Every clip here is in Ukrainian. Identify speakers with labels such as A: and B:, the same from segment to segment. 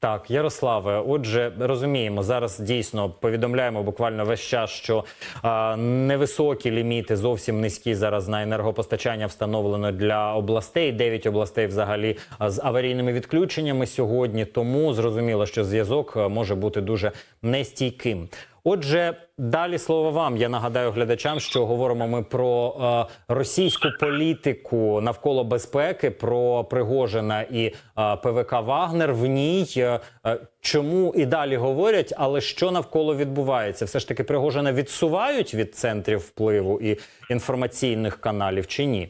A: Так, Ярославе, отже, розуміємо, зараз дійсно повідомляємо буквально весь час, що а, невисокі ліміти, зовсім низькі зараз на енергопостачання встановлено для областей. Дев'ять областей взагалі з аварійними відключеннями сьогодні. Тому зрозуміло, що зв'язок може бути дуже нестійким. Отже, далі слово вам. Я нагадаю глядачам, що говоримо ми про е, російську політику навколо безпеки, про Пригожина і е, ПВК Вагнер. В ній е, е, чому і далі говорять, але що навколо відбувається? Все ж таки Пригожина відсувають від центрів впливу і інформаційних каналів чи ні?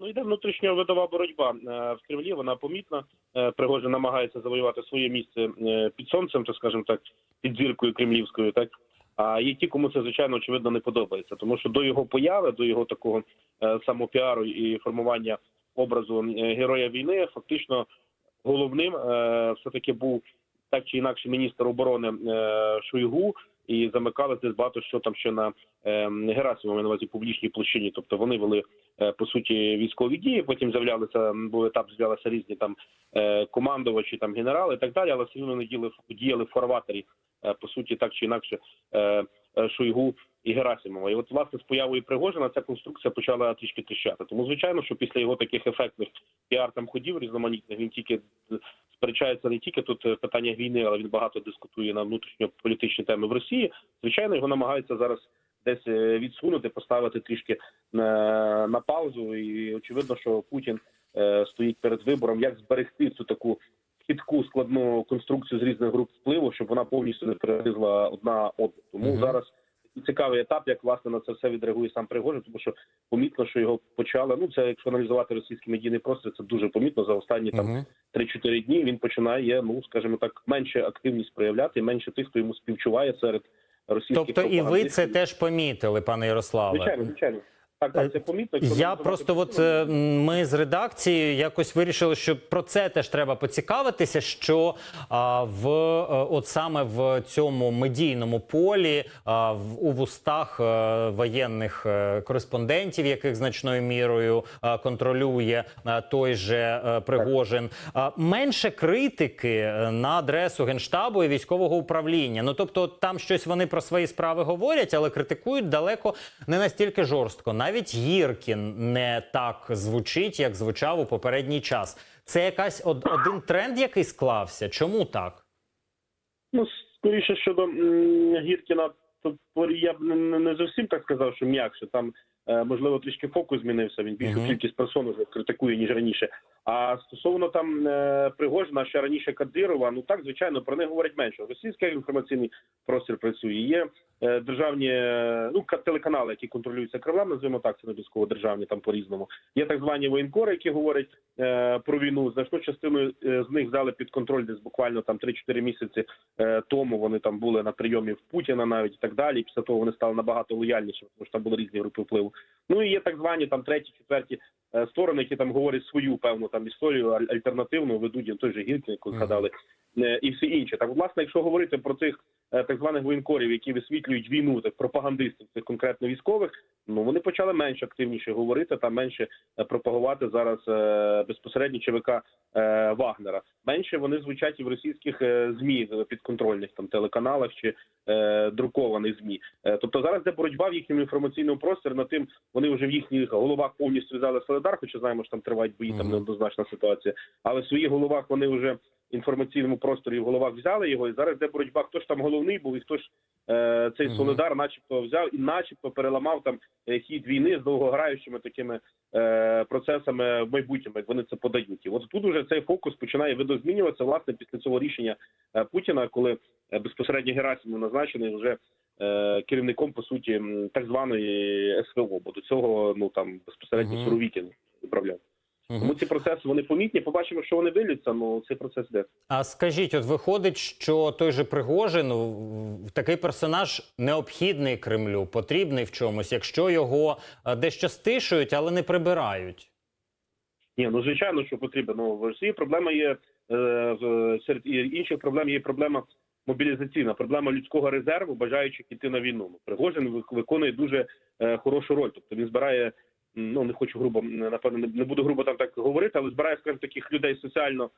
B: Ну йде внутрішня видова боротьба Е, в Кремлі. Вона помітна. Е, Пригожин намагається завоювати своє місце е, під сонцем, то скажімо так, під зіркою кремлівською. Так а є ті, кому це звичайно очевидно не подобається, тому що до його появи, до його такого е, самопіару і формування образу героя війни, фактично головним все таки був так чи інакше міністр оборони Шойгу. І замикали десь багато що там ще на е, Герасимові на увазі публічній площині. Тобто вони вели е, по суті військові дії. Потім з'являлися був етап, з'являлися різні там е, командувачі, там генерали і так далі. Але все одно вони діяли, діяли в фарватері, е, по суті, так чи інакше Шойгу і Герасимова. І от власне з появою Пригожина ця конструкція почала трішки тріщати. Тому звичайно, що після його таких ефектних піар там ходів різноманітних він тільки сперечається не тільки тут е, питання війни, але він багато дискутує на внутрішньополітичні теми в Росії. Звичайно, його намагаються зараз десь е, відсунути, поставити трішки на, на паузу. І очевидно, що Путін е, стоїть перед вибором, як зберегти цю таку хитку складну конструкцію з різних груп впливу, щоб вона повністю не перерізла одна одну. Тому
A: Мгм.
B: зараз такий цікавий етап, як власне на це все відреагує сам Пригожин, тому що помітно, що його почали. Ну це якщо аналізувати російський медійний простір, це дуже помітно за останні там
A: Мгм.
B: 3-4 дні він починає, ну скажімо так, менше активність проявляти, менше тих, хто йому співчуває серед російських
A: Тобто, і ви це теж помітили, пане Ярославе.
B: звичайно, звичайно. Так, так, це помітно.
A: Е, Я просто, от е, ми з редакції якось вирішили, що про це теж треба поцікавитися. Що а, в е, от саме в цьому медійному полі а, в у вустах е, воєнних е, кореспондентів, яких значною мірою е, контролює е, той же е, Пригожин, а, менше критики е, на адресу генштабу і військового управління. Ну тобто, там щось вони про свої справи говорять, але критикують далеко не настільки жорстко. Навіть Гіркін не так звучить, як звучав у попередній час. Це якась од- один тренд, який склався. Чому так?
B: Ну, скоріше щодо Гіркіна, то пор- я б не, зовсім так сказав, що м'якше. Там е, можливо трішки фокус змінився. Він більшу
A: Мгм.
B: кількість персон вже критикує ніж раніше. А стосовно там е, Пригожина, ще раніше Кадирова, ну так звичайно про них говорять менше. Російський інформаційний простір працює. Є е, державні ну ка- телеканали, які контролюються Кремлем, називаємо так, це не обов'язково державні там по різному. Є так звані воєнкори, які говорять про війну. Значну частину з них взяли під контроль десь буквально там 3-4 місяці тому. Вони там були на прийомі в Путіна навіть і так далі. Після того вони стали набагато лояльнішими, тому що там були різні групи впливу. Ну і є так звані там треті, четверті е, сторони, які там говорять свою певну там історію аль- альтернативну, ведуть той же Гіркін, яку згадали, і всі інші. Так, власне, якщо говорити про цих е, так званих воєнкорів, які висвітлюють війну, так пропагандистів, цих конкретно військових, ну вони почали менш активніше говорити та менше е, пропагувати зараз е, безпосередньо ЧВК е, Вагнера. Менше вони звучать і в російських е, змі е, підконтрольних там телеканалах чи е, друкованих змі. Е, тобто зараз де боротьба в їхньому інформаційному просторі над тим, вони вже в їхніх головах повністю взяли Солидар, хоча знаємо, що там тривають бої, там неоднозначна ситуація. Але в своїх головах вони вже інформаційному просторі в головах взяли його, і зараз де боротьба, хто ж там головний був, і хто ж е, цей Солидар, начебто, взяв і начебто переламав там е, хід війни з довгограючими такими е, процесами в майбутньому, як вони це подають. І от тут уже цей фокус починає видозмінюватися власне після цього рішення е, Путіна, коли е, безпосередньо Герасимов назначений вже е, керівником по суті так званої СВО, бо до цього ну там безпосередньо
A: Мгм.
B: Суровікін управляв. Тому ці процеси вони помітні. Побачимо, що вони вилються. Ну цей процес йде.
A: А скажіть, от виходить, що той же Пригожин в- такий персонаж необхідний Кремлю, потрібний в чомусь, якщо його е, дещо стишують, але не прибирають.
B: Ні, ну звичайно, що потрібно. Ну в Росії проблема є е, серед інших проблем. Є проблема мобілізаційна, проблема людського резерву, бажаючих іти на війну. Ну, Пригожин виконує дуже е, хорошу роль. Тобто він збирає. Ну не хочу грубо напевно, не- буду грубо там так говорити, але збирає скажімо, таких людей соціально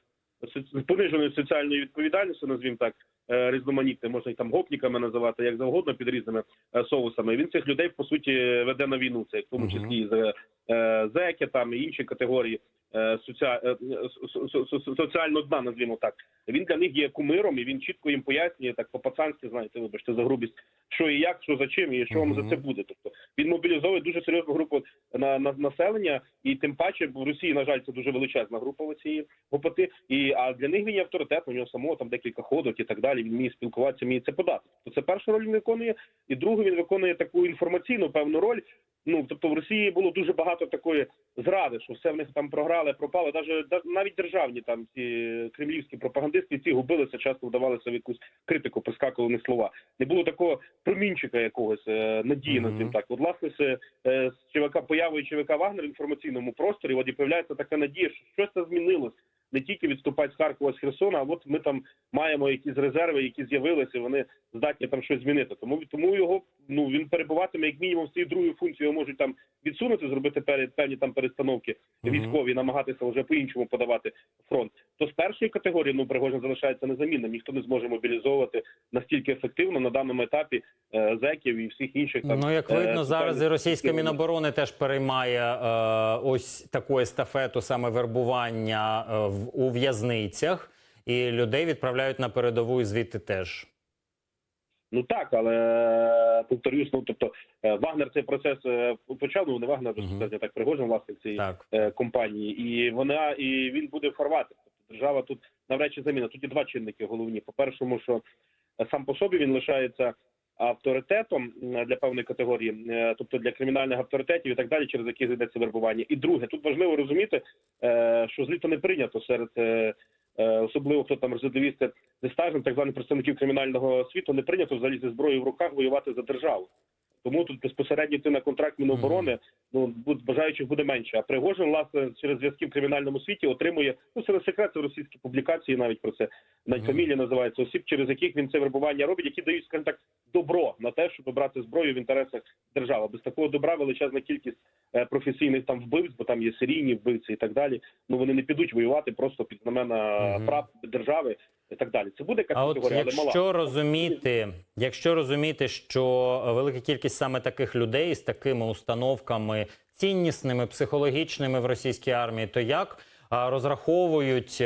B: з пониженою соціальною відповідальністю, назвім так, е, різноманітне, можна їх там гопниками називати, як завгодно під різними е, соусами. Він цих людей по суті веде на війну. Це в тому числі з е, зеки, там і інші категорії е, е, со- со- со- со- соціального дна, назвімо так. Він для них є кумиром, і він чітко їм пояснює так по-пацанськи, знаєте, вибачте за грубість, що і як, що за чим, і що вам за це буде. Тобто він мобілізовує дуже серйозну групу на, на населення, і тим паче в Росії, на жаль, це дуже величезна група цієї гопоти. І а для них він є авторитет, у нього самого там декілька ходок і так далі. Він вміє спілкуватися, вміє це подати. То це перша роль він виконує, і другу він виконує таку інформаційну певну роль. Ну тобто в Росії було дуже багато такої зради, що все в них там програли, пропали. Даже да- навіть державні там ці кремлівські пропагандисти ці губилися, часто вдавалися в якусь критику, прискакували не слова. Не було такого промінчика якогось е, надії на цим так. От власне е, з ЧВК появою ЧВК Вагнер в інформаційному просторі. От і появляється така надія, що щось змінилось. Не тільки відступати з Харкова з Херсона, а от ми там маємо якісь резерви, які з'явилися, вони здатні там щось змінити. Тому тому його ну він перебуватиме як мінімум з цією другою функцією. Його можуть там відсунути, зробити перед певні там перестановки військові, намагатися вже по іншому подавати фронт. То з першої категорії ну Пригожин залишається незамінним. Ніхто не зможе мобілізовувати настільки ефективно на даному етапі е, зеків і всіх інших там.
A: Ну, як
B: е,
A: видно, зараз і
B: структур.
A: міноборони теж переймає е, ось таку естафету саме вербування е, в, у в'язницях, і людей відправляють на передову і звідти теж.
B: Ну так, але повторюсь, ну тобто е, Вагнер цей процес е, почав, ну не Вагнер,
A: Мгм.
B: безпосередньо так Пригожин, власник цієї
A: Так.
B: е, компанії, і вона і він буде фарвати. Тобто держава тут навряд чи заміна. Тут є два чинники головні. По першому, що сам по собі він лишається авторитетом для певної категорії, е, тобто для кримінальних авторитетів і так далі, через які йдеться вербування. І друге, тут важливо розуміти, е, що зліто не прийнято серед. е, Особливо хто там резидивісти зі стажем, так званих представників кримінального світу, не прийнято взагалі зі зброєю в руках воювати за державу. Тому тут безпосередньо йти на контракт Міноборони, ну бажаючих буде менше. А Пригожин, власне, через зв'язки в кримінальному світі отримує ну серед секрет, це російські публікації, навіть про це навіть фамілія називається осіб, через яких він це вербування робить, які дають, скажімо так, добро на те, щоб брати зброю в інтересах держави. Без такого добра величезна кількість е, професійних там вбивць, бо там є серійні вбивці і так далі. Ну вони не підуть воювати просто під знамена прав держави і так далі. Це буде якась категорія, але мала.
A: якщо розуміти, якщо розуміти, що велика кількість саме таких людей з такими установками ціннісними, психологічними в російській армії, то як розраховують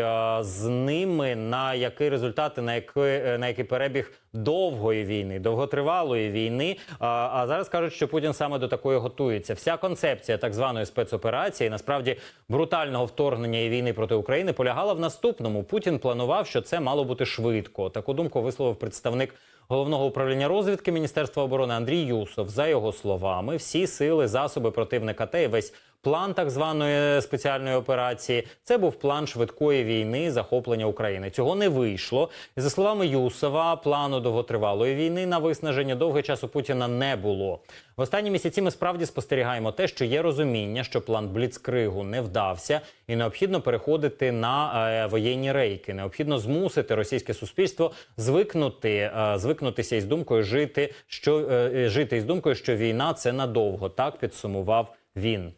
A: з ними на який результати, на який, е, на який перебіг довгої війни, довготривалої війни? А, зараз кажуть, що Путін саме до такої готується. Вся концепція так званої спецоперації, насправді брутального вторгнення і війни проти України, полягала в наступному. Путін планував, що це мало бути швидко. Таку думку висловив представник. Головного управління розвідки Міністерства оборони Андрій Юсов за його словами, всі сили, засоби противника та й весь план так званої спеціальної операції це був план швидкої війни захоплення України. Цього не вийшло. За словами Юсова, плану довготривалої війни на виснаження довгий час у Путіна не було. В останні місяці ми справді спостерігаємо те, що є розуміння, що план Бліцкригу не вдався, і необхідно переходити на е, воєнні рейки. Необхідно змусити російське суспільство звикнути, е, звикнутися із думкою жити, що е, е, жити із думкою, що війна це надовго. Так підсумував він.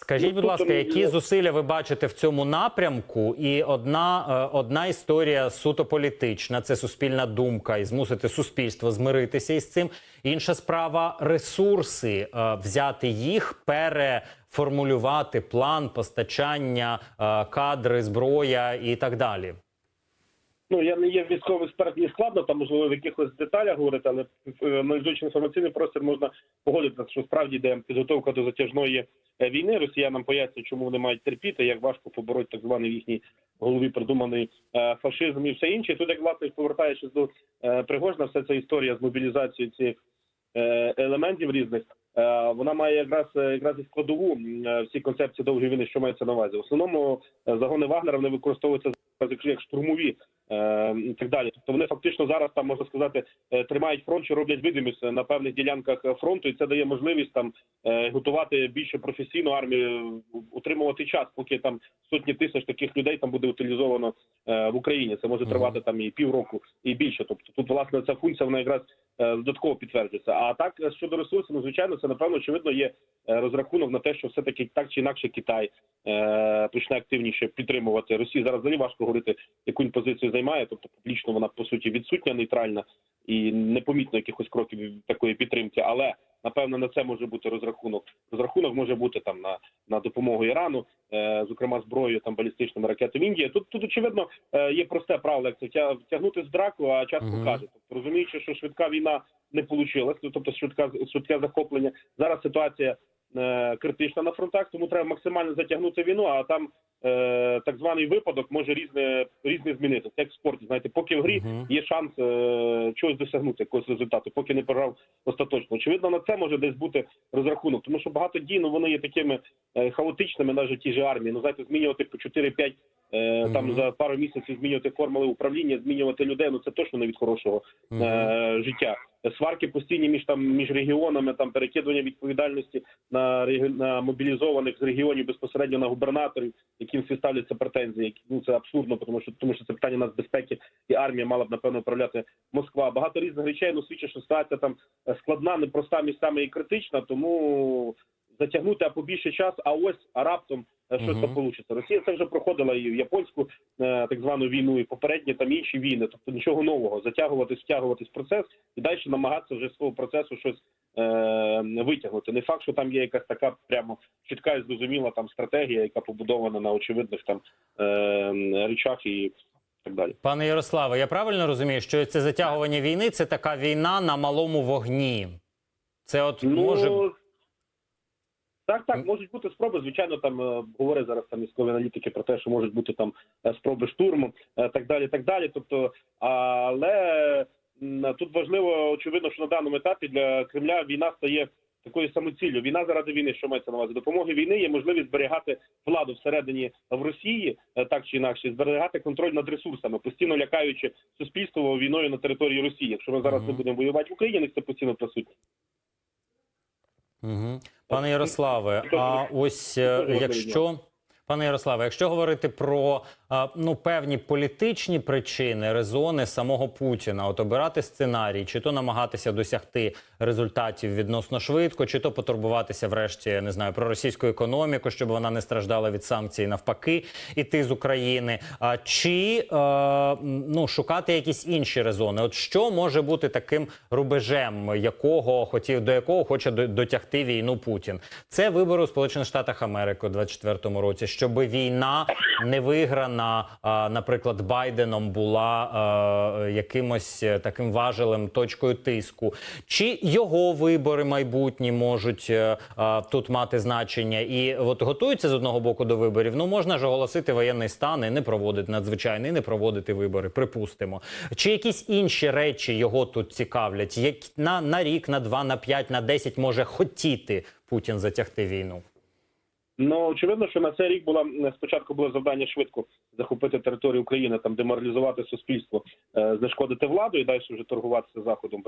A: Скажіть,
B: Ну,
A: будь ласка, які зусилля ви бачите в цьому напрямку? І одна, е, одна історія суто політична це суспільна думка, і змусити суспільство змиритися із цим. Інша справа ресурси, е, взяти їх, переформулювати план постачання, е, кадри, зброя і так далі.
B: Ну я не є військовий експерт, мені складно там можливо в якихось деталях говорити, але е, аналізуючи інформаційний простір, можна погодитися, що справді йде підготовка до затяжної е, війни. Росіянам пояснюють, чому вони мають терпіти, як важко побороть так званий в їхній голові придуманий е, фашизм і все інше. Тут як власне повертаючись до Пригожина, вся ця історія з мобілізацією цих елементів різних. Вона має якраз якраз і складову всі концепції довгої війни, що мається на увазі. В основному загони Вагнера вони використовуються як- штурмові і так далі. Тобто вони фактично зараз там можна сказати е, тримають фронт, чи роблять видимість на певних ділянках е, фронту, і це дає можливість там е, готувати більше професійну армію, утримувати час, поки там сотні тисяч таких людей там буде утилізовано в Україні. Це може тривати там і півроку, і більше. Тобто тут власне ця функція вона якраз додатково підтверджується. А так щодо ресурсів, ну звичайно, це напевно очевидно є розрахунок на те, що все таки так чи інакше Китай почне активніше підтримувати Росію. Зараз взагалі важко говорити, яку позицію займає. Тобто публічно вона по суті відсутня, нейтральна і непомітно якихось кроків такої підтримки. Але напевно на це може бути розрахунок. Розрахунок може бути там на, на допомогу Ірану, е, зокрема зброєю там балістичними ракетами Індії. Тут тут очевидно е, є просте правило, як це тя- втягнути з драку, а час покаже. Тобто розуміючи, що швидка війна не вийшла, тобто швидка швидке захоплення. Зараз ситуація критична на фронтах, тому треба максимально затягнути війну. А там е, так званий випадок може різне різне змінити. Це як в спорті. Знаєте, поки в грі є шанс е, чогось досягнути, якогось результату, поки не програв остаточно. Очевидно, на це може десь бути розрахунок, тому що багато дій ну, вони є такими е, хаотичними, навіть ті ж армії. Ну знаєте, змінювати по 4-5 е, там
A: Мгм.
B: за пару місяців змінювати формули управління, змінювати людей. Ну це точно не від хорошого
A: Мгм.
B: е, життя. Сварки постійні між там між регіонами, там перекидування відповідальності на на мобілізованих з регіонів безпосередньо на губернаторів, яким всі ставляться претензії. які- Ну це абсурдно, тому що тому що це питання нацбезпеки і армія мала б напевно управляти Москва. Багато різних речей ну свідчить, що ситуація там складна, непроста місцями і критична, тому затягнути а побільше час, а ось а раптом щось
A: Мгм.
B: там вийде. Росія це вже проходила і в японську е, так звану війну, і попередні там інші війни. Тобто нічого нового. Затягуватись, втягуватись в процес і далі намагатися вже з цього процесу щось е, витягнути. Не факт, що там є якась така прямо чітка і зрозуміла там стратегія, яка побудована на очевидних там е, речах і так далі.
A: Пане Ярославе, я правильно розумію, що це затягування війни це така війна на малому вогні. Це от може.
B: Так, так, можуть бути спроби. Звичайно, там е, говорять зараз там військові аналітики про те, що можуть бути там е, спроби штурму, е, так далі, так далі. Тобто, але тут важливо, очевидно, що на даному етапі для Кремля війна стає такою самоціллю. Війна заради війни, що мається на увазі? Допомоги війни є можливість зберігати владу всередині в Росії, е, так чи інакше, зберігати контроль над ресурсами, постійно лякаючи суспільство війною на території Росії. Якщо ми зараз не будемо воювати в Україні, них це постійно присутні.
A: Угу. Пане Ярославе, а ось е, якщо пане Ярославе, якщо говорити про ну певні політичні причини, резони самого Путіна, от обирати сценарій, чи то намагатися досягти результатів відносно швидко, чи то потурбуватися, врешті, не знаю, про російську економіку, щоб вона не страждала від санкцій, навпаки, іти з України, а чи е, ну шукати якісь інші резони? От що може бути таким рубежем, якого хотів до якого хоче дотягти війну Путін? Це вибори у Сполучених Штатах Америки у 24-му році, щоб війна не виграна, а, наприклад, Байденом була якимось е, таким важелем, точкою тиску, чи його вибори майбутні можуть е, тут мати значення, і от готуються з одного боку до виборів. Ну можна ж оголосити воєнний стан і не проводити надзвичайний, не проводити вибори, припустимо. Чи якісь інші речі його тут цікавлять? Як на, на рік, на два, на п'ять, на десять може хотіти Путін затягти війну?
B: Ну очевидно, що на цей рік була спочатку було завдання швидко захопити територію України, там деморалізувати суспільство, е, знешкодити владу і далі вже торгуватися заходом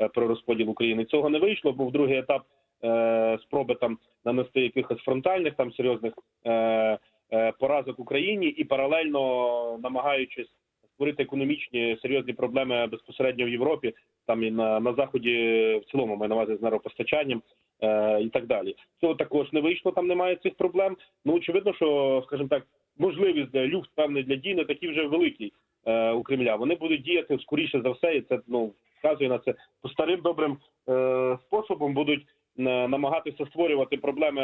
B: е, про розподіл України. Цього не вийшло. Був другий етап е, спроби там нанести якихось фронтальних там серйозних поразок Україні і паралельно намагаючись створити економічні серйозні проблеми безпосередньо в Європі, там і на, на заході в цілому маю на увазі з енергопостачанням е, і так далі. Цього також не вийшло, там немає цих проблем. Ну очевидно, що скажімо так, можливість для люфт певний для дій не такий вже великий е, у Кремля. Вони будуть діяти скоріше за все, і це ну вказує на це по старим добрим е, способом. Будуть е, намагатися створювати проблеми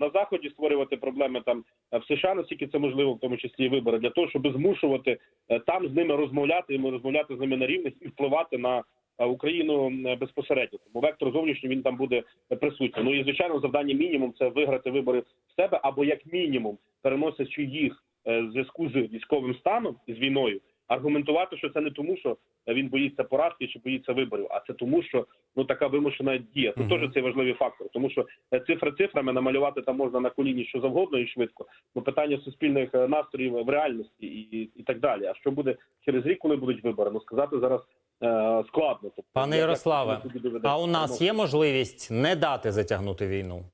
B: на заході, створювати проблеми там в США, наскільки це можливо, в тому числі і вибори, для того, щоб змушувати е, там з ними розмовляти, і розмовляти з ними на рівних і впливати на е, Україну е, безпосередньо. Тому вектор зовнішній він там буде присутній. Ну і звичайно, завдання мінімум це виграти вибори в себе, або як мінімум, переносячи їх е, в зв'язку з військовим станом і з війною, аргументувати, що це не тому, що він боїться поразки чи боїться виборів, а це тому, що ну така вимушена дія. Тут
A: Мгм.
B: теж це важливий фактор, тому що е, цифри цифрами намалювати там можна на коліні що завгодно і швидко. Ну питання суспільних настроїв в реальності і, і так далі. А що буде через рік, коли будуть вибори? Ну сказати зараз складно. Тобто,
A: Пане
B: як-
A: Ярославе? А у нас є можливість не дати затягнути війну?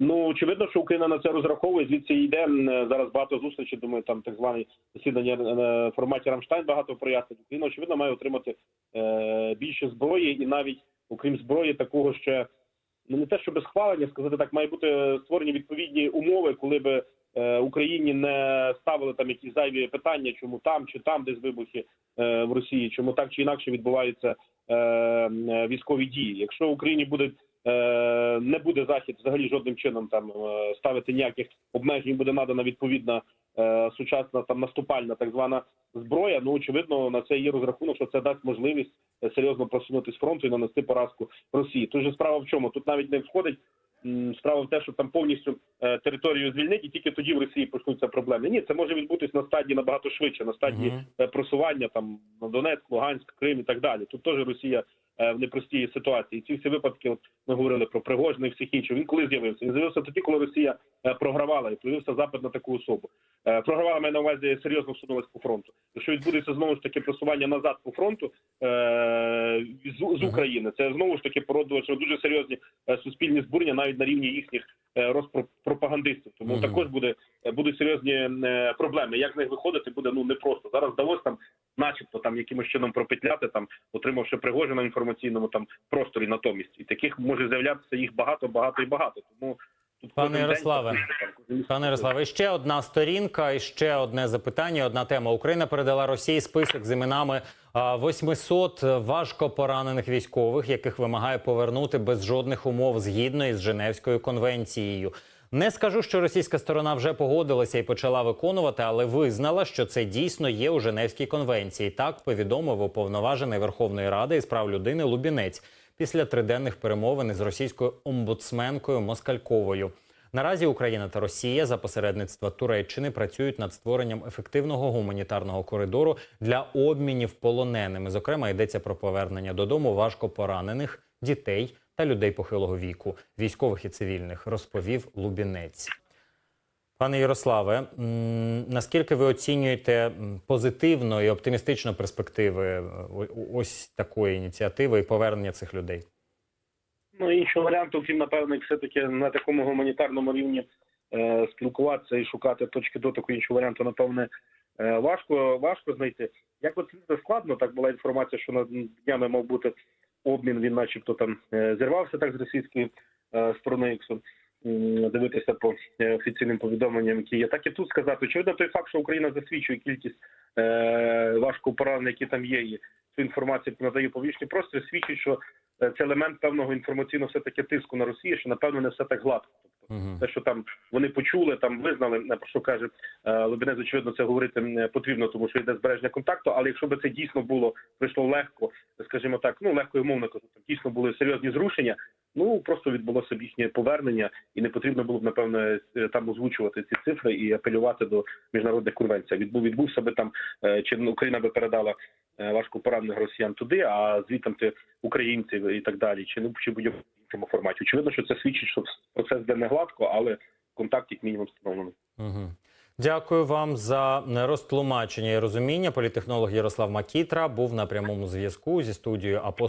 B: Ну очевидно, що Україна на це розраховує. Звідси йде е, зараз багато зустрічей. Думаю, там так звані засідання е, в форматі Рамштайн багато прояснить. Україна очевидно має отримати е, більше зброї, і навіть окрім зброї, такого ще ну не те, що без схвалення, сказати так, має бути створені відповідні умови, коли би е, Україні не ставили там якісь зайві питання, чому там чи там десь вибухи е, в Росії, чому так чи інакше відбуваються е, е, військові дії. Якщо Україні буде е, не буде захід взагалі жодним чином там е, ставити ніяких обмежень, буде надана відповідна е, сучасна там наступальна так звана зброя. Ну очевидно, на це є розрахунок, що це дасть можливість е, серйозно просунутись з фронту і нанести поразку Росії. Же справа в чому? Тут навіть не входить. Справа в те, що там повністю е, територію звільнить, і тільки тоді в Росії почнуться проблеми. Ні, це може відбутись на стадії набагато швидше, на стадії е, просування там на Донецьк, Луганськ, Крим і так далі. Тут теж Росія в непростій ситуації. Ці всі випадки, от ми говорили про Пригожина і всіх інших. Він коли з'явився? Він з'явився тоді, коли Росія е, програвала і появився запит на таку особу. Е, Програвала має на увазі серйозно всунулась по фронту. Якщо відбудеться знову ж таки просування назад по фронту е, з, України, це знову ж таки породило дуже серйозні е, суспільні збурення навіть на рівні їхніх е, розпропагандистів. Тому
A: Мгм.
B: також буде е, будуть серйозні е, проблеми. Як з них виходити, буде ну непросто. Зараз вдалося там, начебто, там якимось чином пропетляти, там отримавши Пригожина в інформаційному там просторі натомість. І таких може з'являтися їх багато, багато і багато. Тому тут
A: Пане
B: день
A: Ярославе. Пане Ярославе, ще одна сторінка, і ще одне запитання. Одна тема. Україна передала Росії список з іменами а, 800 важко поранених військових, яких вимагає повернути без жодних умов згідно із Женевською конвенцією. Не скажу, що російська сторона вже погодилася і почала виконувати, але визнала, що це дійсно є у Женевській конвенції. Так повідомив уповноважений Верховної Ради із прав людини Лубінець після триденних перемовин із російською омбудсменкою Москальковою. Наразі Україна та Росія за посередництва Туреччини працюють над створенням ефективного гуманітарного коридору для обмінів полоненими. Зокрема, йдеться про повернення додому важко поранених дітей та людей похилого віку, військових і цивільних, розповів Лубінець. Пане Ярославе, наскільки ви оцінюєте позитивно і оптимістично перспективи е, ось такої ініціативи і повернення цих людей?
B: Ну іншого варіанту, крім напевно, все-таки на такому гуманітарному рівні е, спілкуватися і шукати точки дотику іншого варіанту, напевне, е, важко важко знайти. Як от складно, так була інформація, що на днями мав бути обмін. Він, начебто, там е, зірвався так з російської е, сторони, дивитися по е, офіційним повідомленням, які є. Так і тут сказати, очевидно, той факт, що Україна засвідчує кількість е, важко поранених, які там є, і цю інформацію надає публічний простір, свідчить, що е, це елемент певного інформаційного все таки тиску на Росію, що напевно не все так гладко. Тобто
A: Угу.
B: те, що там вони почули, там визнали, е, про що каже Лебедець, очевидно, це говорити не потрібно, тому що йде збереження контакту. Але якщо б це дійсно було прийшло легко, скажімо так, ну легко і умовно кажу, дійсно були серйозні зрушення. Ну просто відбулося б їхнє повернення, і не потрібно було б напевно е, там озвучувати ці цифри і апелювати до міжнародних конвенцій. Відбув відбувся би там е, чи Україна би передала е, важко поранених росіян туди, а звідти ти українців і так далі, чи ну чи будь-якому форматі. Очевидно, що це свідчить, що процес йде не гладко, але контакт як мінімум встановлений.
A: Угу. Дякую вам за розтлумачення і розуміння. Політехнолог Ярослав Макітра був на прямому зв'язку зі студією Апостол.